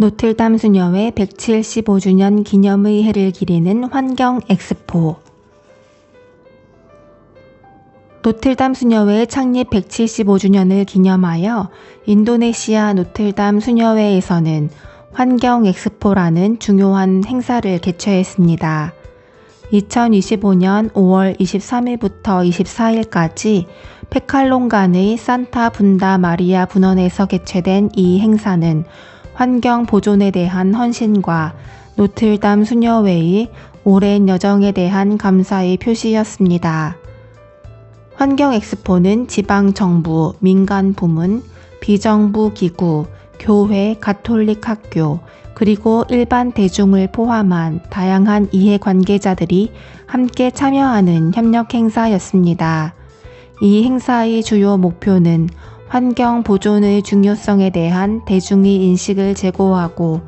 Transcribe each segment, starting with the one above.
노틀담 수녀회 175주년 기념의 해를 기리는 환경 엑스포 노틀담 수녀회 창립 175주년을 기념하여 인도네시아 노틀담 수녀회에서는 환경 엑스포라는 중요한 행사를 개최했습니다. 2025년 5월 23일부터 24일까지 페칼론간의 산타 분다 마리아 분원에서 개최된 이 행사는 환경 보존에 대한 헌신과 노틀담 수녀회의 오랜 여정에 대한 감사의 표시였습니다. 환경 엑스포는 지방 정부, 민간 부문, 비정부 기구, 교회, 가톨릭 학교, 그리고 일반 대중을 포함한 다양한 이해 관계자들이 함께 참여하는 협력 행사였습니다. 이 행사의 주요 목표는 환경 보존의 중요성에 대한 대중의 인식을 제고하고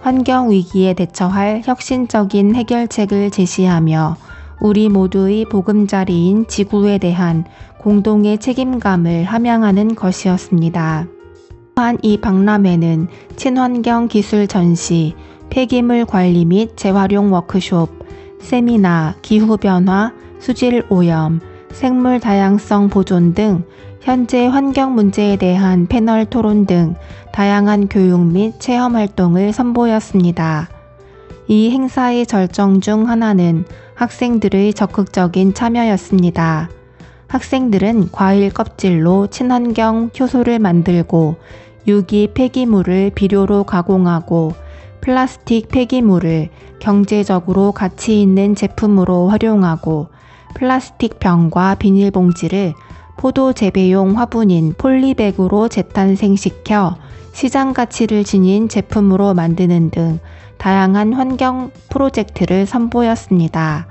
환경 위기에 대처할 혁신적인 해결책을 제시하며 우리 모두의 보금자리인 지구에 대한 공동의 책임감을 함양하는 것이었습니다. 또한 이 박람회는 친환경 기술 전시, 폐기물 관리 및 재활용 워크숍, 세미나, 기후변화, 수질 오염, 생물 다양성 보존 등 현재 환경 문제에 대한 패널 토론 등 다양한 교육 및 체험 활동을 선보였습니다. 이 행사의 절정 중 하나는 학생들의 적극적인 참여였습니다. 학생들은 과일 껍질로 친환경 효소를 만들고 유기 폐기물을 비료로 가공하고 플라스틱 폐기물을 경제적으로 가치 있는 제품으로 활용하고 플라스틱 병과 비닐봉지를 포도 재배용 화분인 폴리백으로 재탄생시켜 시장 가치를 지닌 제품으로 만드는 등 다양한 환경 프로젝트를 선보였습니다.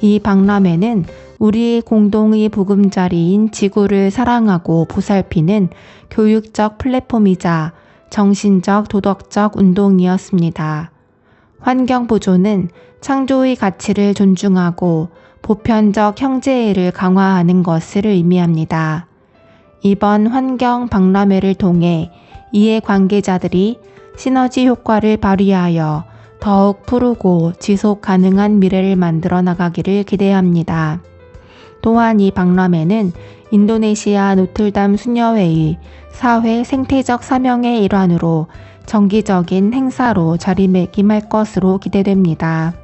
이 박람회는 우리의 공동의 보금자리인 지구를 사랑하고 보살피는 교육적 플랫폼이자 정신적 도덕적 운동이었습니다. 환경 보존은 창조의 가치를 존중하고 보편적 형제애를 강화하는 것을 의미합니다. 이번 환경 박람회를 통해 이해 관계자들이 시너지 효과를 발휘하여 더욱 푸르고 지속 가능한 미래를 만들어 나가기를 기대합니다. 또한 이 박람회는 인도네시아 노틀담 수녀회의 사회 생태적 사명의 일환으로 정기적인 행사로 자리매김할 것으로 기대됩니다.